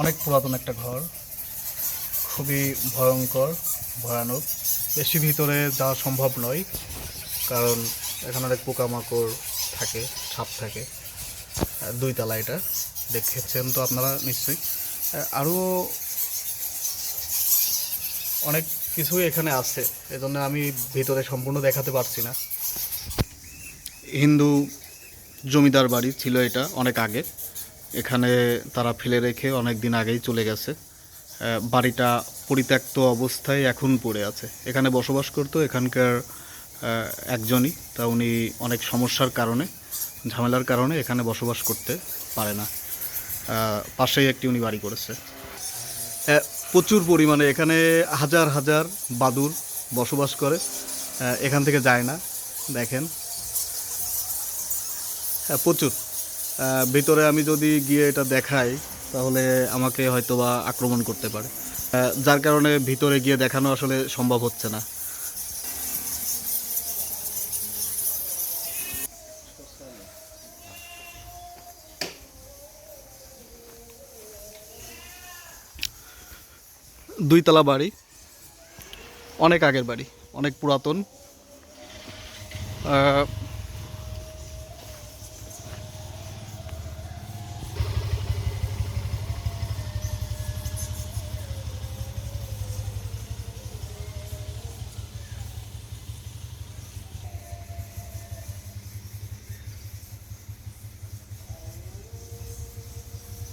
অনেক পুরাতন একটা ঘর। খুবই ভয়ঙ্কর, ভয়ানক। বেশি ভিতরে যাওয়া সম্ভব নয়, কারণ এখানে অনেক পোকামাকড় থাকে ছাপ থাকে। দুই তলা এটা। দেখেছেন তো আপনারা নিশ্চয়ই। আরও অনেক কিছুই এখানে আছে, এজন্য আমি ভিতরে সম্পূর্ণ দেখাতে পারছি না। হিন্দু জমিদার বাড়ি ছিল এটা অনেক আগে। এখানে তারা ফেলে রেখে অনেক দিন আগেই চলে গেছে। বাড়িটা পরিত্যক্ত অবস্থায় এখন পড়ে আছে। এখানে বসবাস করতো এখানকার একজনই। তা উনি অনেক সমস্যার কারণে, ঝামেলার কারণে এখানে বসবাস করতে পারে না। পাশেই একটি উনি বাড়ি করেছে। প্রচুর পরিমাণে এখানে হাজার হাজার বাদুর বসবাস করে। এখান থেকে যায় না, দেখেন। হ্যাঁ প্রচুর। ভিতরে আমি যদি গিয়ে এটা দেখাই, তাহলে আমাকে হয়তো বা আক্রমণ করতে পারে। যার কারণে ভিতরে গিয়ে দেখানো আসলে সম্ভব হচ্ছে না। দুইতলা বাড়ি, অনেক আগের বাড়ি, অনেক পুরাতন।